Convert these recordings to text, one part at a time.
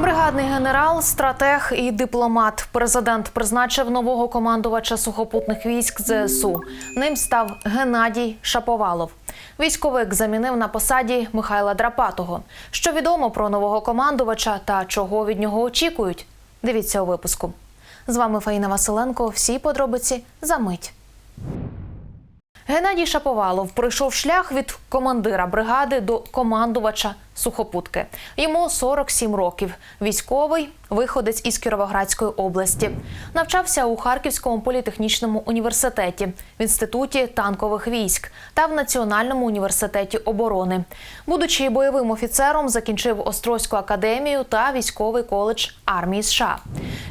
Бригадний генерал, стратег і дипломат. Президент призначив нового командувача сухопутних військ ЗСУ. Ним став Геннадій Шаповалов. Військовик замінив на посаді Михайла Драпатого. Що відомо про нового командувача та чого від нього очікують? Дивіться у випуску. З вами Фаїна Василенко. Всі подробиці за мить. Геннадій Шаповалов пройшов шлях від командира бригади до командувача сухопутки. Йому 47 років. Військовий виходець із Кіровоградської області. Навчався у Харківському політехнічному університеті, в інституті танкових військ та в Національному університеті оборони. Будучи бойовим офіцером, закінчив Острозьку академію та військовий коледж армії США.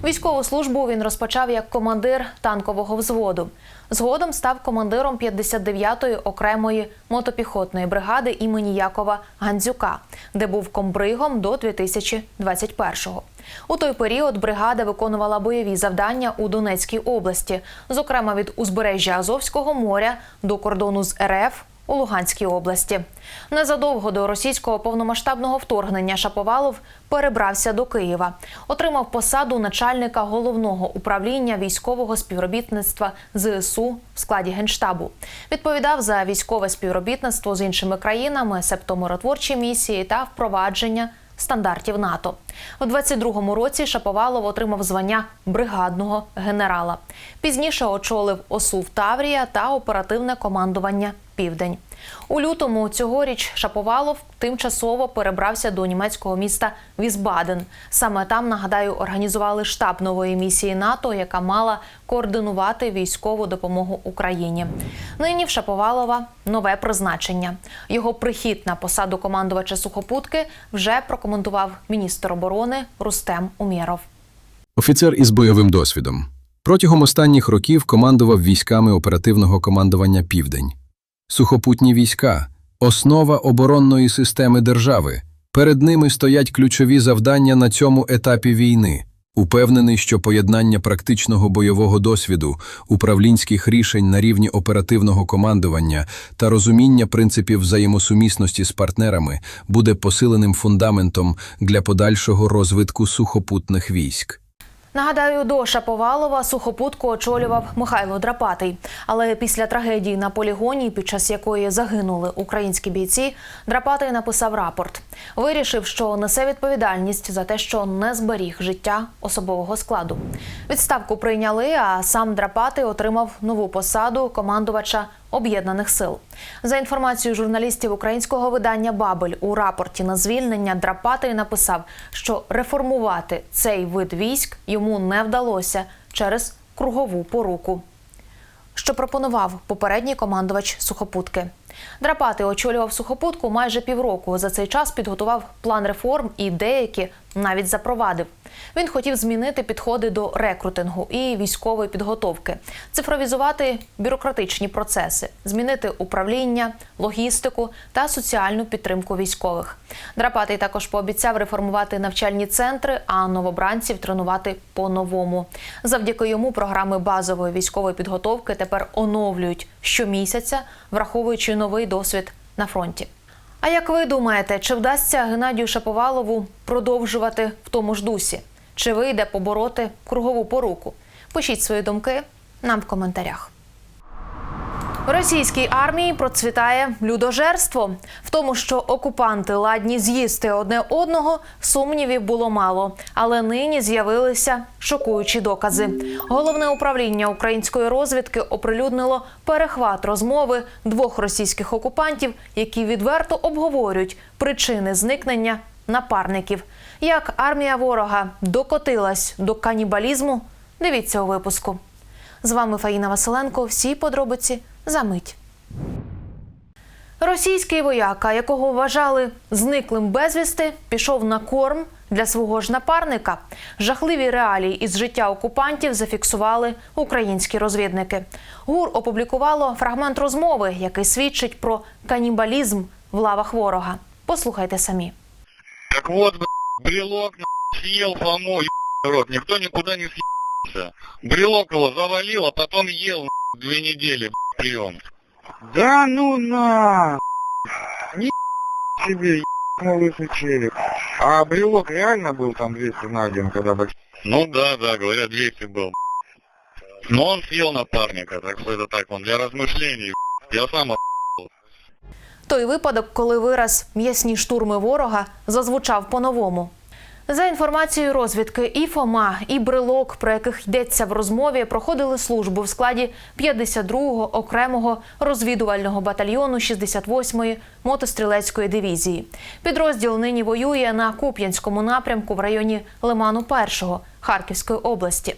Військову службу він розпочав як командир танкового взводу. Згодом став командиром 59-ї окремої мотопіхотної бригади імені Якова Гандзюка, де був комбригом до 2021-го. У той період бригада виконувала бойові завдання у Донецькій області, зокрема від узбережжя Азовського моря до кордону з РФ у Луганській області. Незадовго до російського повномасштабного вторгнення Шаповалов перебрався до Києва, отримав посаду начальника головного управління військового співробітництва ЗСУ в складі генштабу. Відповідав за військове співробітництво з іншими країнами, себто миротворчі місії та впровадження стандартів НАТО. У 22-му році Шаповалов отримав звання бригадного генерала. Пізніше очолив ОСУ в Таврія та оперативне командування Південь. У лютому цьогоріч Шаповалов тимчасово перебрався до німецького міста Візбаден. Саме там, нагадаю, організували штаб нової місії НАТО, яка мала координувати військову допомогу Україні. Нині в Шаповалова нове призначення. Його прихід на посаду командувача сухопутки вже прокоментував міністр оборони Рустем Умєров. Офіцер із бойовим досвідом. Протягом останніх років командував військами оперативного командування Південь. Сухопутні війська основа оборонної системи держави. Перед ними стоять ключові завдання на цьому етапі війни. Упевнений, що поєднання практичного бойового досвіду, управлінських рішень на рівні оперативного командування та розуміння принципів взаємосумісності з партнерами буде посиленим фундаментом для подальшого розвитку сухопутних військ. Нагадаю, до Шаповалова сухопутку очолював Михайло Драпатий. Але після трагедії на полігоні, під час якої загинули українські бійці, Драпатий написав рапорт. Вирішив, що несе відповідальність за те, що не зберіг життя особового складу. Відставку прийняли, а сам Драпатий отримав нову посаду командувача об'єднаних сил. За інформацією журналістів українського видання Бабель у рапорті на звільнення Драпатий написав, що реформувати цей вид військ йому не вдалося через кругову поруку. Що пропонував попередній командувач сухопутки. Драпати очолював сухопутку майже півроку. За цей час підготував план реформ і деякі навіть запровадив. Він хотів змінити підходи до рекрутингу і військової підготовки, цифровізувати бюрократичні процеси, змінити управління, логістику та соціальну підтримку військових. Драпатий також пообіцяв реформувати навчальні центри, а новобранців тренувати по-новому. Завдяки йому програми базової військової підготовки тепер оновлюють щомісяця, враховуючи новий досвід на фронті. А як ви думаєте, чи вдасться Геннадію Шаповалову продовжувати в тому ж дусі? Чи вийде побороти кругову поруку? Пишіть свої думки нам в коментарях. Російській армії процвітає людожерство. В тому, що окупанти ладні з'їсти одне одного, сумнівів було мало. Але нині з'явилися шокуючі докази. Головне управління української розвідки оприлюднило перехват розмови двох російських окупантів, які відверто обговорюють причини зникнення напарників. Як армія ворога докотилась до канібалізму? Дивіться у випуску. З вами Фаїна Василенко. Всі подробиці за мить. Російський вояка, якого вважали зниклим безвісти, пішов на корм для свого ж напарника. Жахливі реалії із життя окупантів зафіксували українські розвідники. ГУР опублікувало фрагмент розмови, який свідчить про канібалізм в лавах ворога. Послухайте самі. Так вот, б***ь, брелок на***, съел Фому, ебаный рот, никто никуда не съебался. Брелок его завалил, а потом ел на***, две недели б***ь, прием. Да ну на! Ни себе ебаный лысый челик. А брелок реально был там 200 найден, когда бы... Ну да, да, говорят, 200 был. Но он съел напарника, так что это так, он для размышлений. Я сам. Той випадок, коли вираз м'ясні штурми ворога зазвучав по-новому. За інформацією розвідки, і Фома, і Брелок, про яких йдеться в розмові, проходили службу в складі 52-го окремого розвідувального батальйону 68-ї мотострілецької дивізії. Підрозділ нині воює на Куп'янському напрямку в районі Лиману 1-го Харківської області.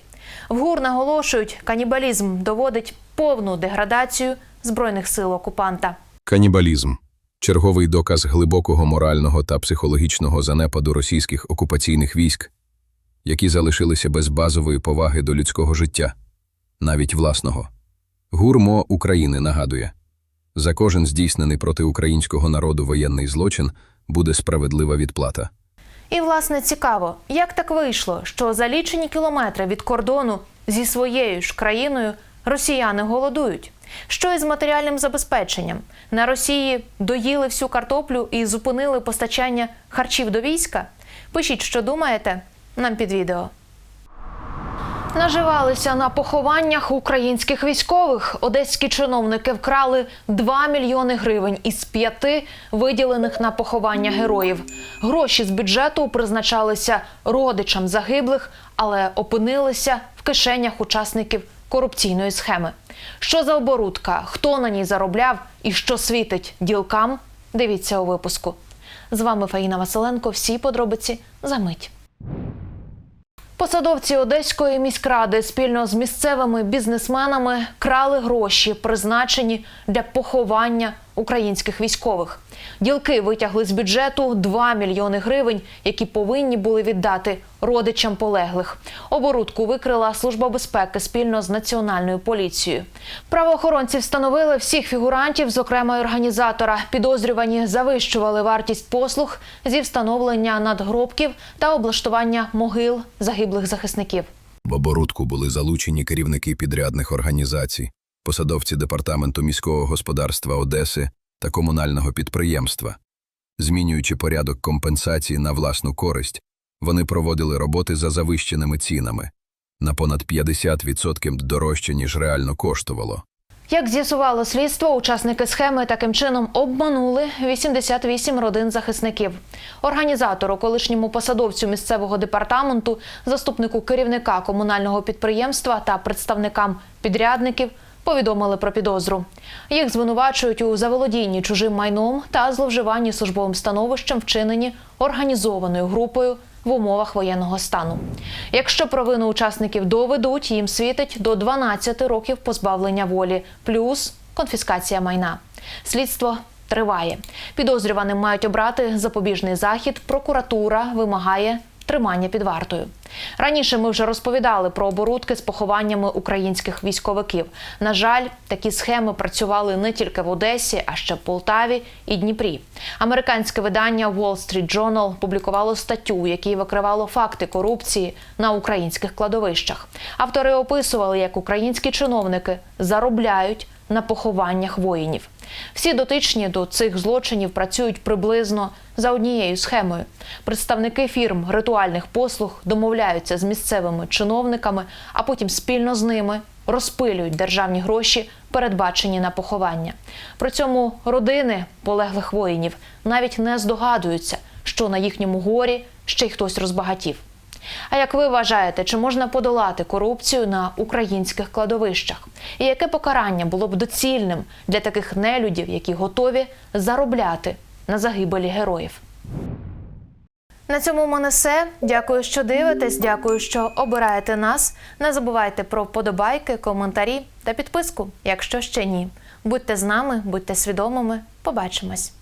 В ГУР наголошують, канібалізм доводить повну деградацію збройних сил окупанта. Канібалізм черговий доказ глибокого морального та психологічного занепаду російських окупаційних військ, які залишилися без базової поваги до людського життя, навіть власного. ГУРМО України нагадує: за кожен здійснений проти українського народу воєнний злочин буде справедлива відплата. І, власне, цікаво, як так вийшло, що за лічені кілометри від кордону зі своєю ж країною росіяни голодують. Що із матеріальним забезпеченням? На Росії доїли всю картоплю і зупинили постачання харчів до війська? Пишіть, що думаєте, нам під відео. Наживалися на похованнях українських військових. Одеські чиновники вкрали 2 мільйони гривень із п'яти виділених на поховання героїв. Гроші з бюджету призначалися родичам загиблих, але опинилися в кишенях учасників корупційної схеми. Що за оборудка, хто на ній заробляв і що світить ділкам? Дивіться у випуску. З вами Фаїна Василенко. Всі подробиці за мить. Посадовці Одеської міськради спільно з місцевими бізнесменами крали гроші, призначені для поховання українських військових. Ділки витягли з бюджету 2 мільйони гривень, які повинні були віддати родичам полеглих. Оборудку викрила служба безпеки спільно з національною поліцією. Правоохоронці встановили всіх фігурантів, зокрема організатора. Підозрювані завищували вартість послуг зі встановлення надгробків та облаштування могил загиблих захисників. В оборудку були залучені керівники підрядних організацій, посадовці департаменту міського господарства Одеси та комунального підприємства. Змінюючи порядок компенсації на власну користь, вони проводили роботи за завищеними цінами на понад 50% дорожче, ніж реально коштувало. Як з'ясувало слідство, учасники схеми таким чином обманули 88 родин захисників. Організатору, колишньому посадовцю місцевого департаменту, заступнику керівника комунального підприємства та представникам підрядників повідомили про підозру. Їх звинувачують у заволодінні чужим майном та зловживанні службовим становищем, вчинені організованою групою в умовах воєнного стану. Якщо провину учасників доведуть, їм світить до 12 років позбавлення волі, плюс конфіскація майна. Слідство триває. Підозрюваним мають обрати запобіжний захід. Прокуратура вимагає тримання під вартою. Раніше ми вже розповідали про оборудки з похованнями українських військовиків. На жаль, такі схеми працювали не тільки в Одесі, а ще в Полтаві і Дніпрі. Американське видання Wall Street Journal публікувало статтю, якій викривало факти корупції на українських кладовищах. Автори описували, як українські чиновники заробляють на похованнях воїнів. Всі дотичні до цих злочинів працюють приблизно за однією схемою. Представники фірм ритуальних послуг домовляються з місцевими чиновниками, а потім спільно з ними розпилюють державні гроші, передбачені на поховання. При цьому родини полеглих воїнів навіть не здогадуються, що на їхньому горі ще й хтось розбагатів. А як ви вважаєте, чи можна подолати корупцію на українських кладовищах? І яке покарання було б доцільним для таких нелюдів, які готові заробляти на загибелі героїв? На цьому в мене все. Дякую, що дивитесь. Дякую, що обираєте нас. Не забувайте про вподобайки, коментарі та підписку, якщо ще ні. Будьте з нами, будьте свідомими. Побачимось.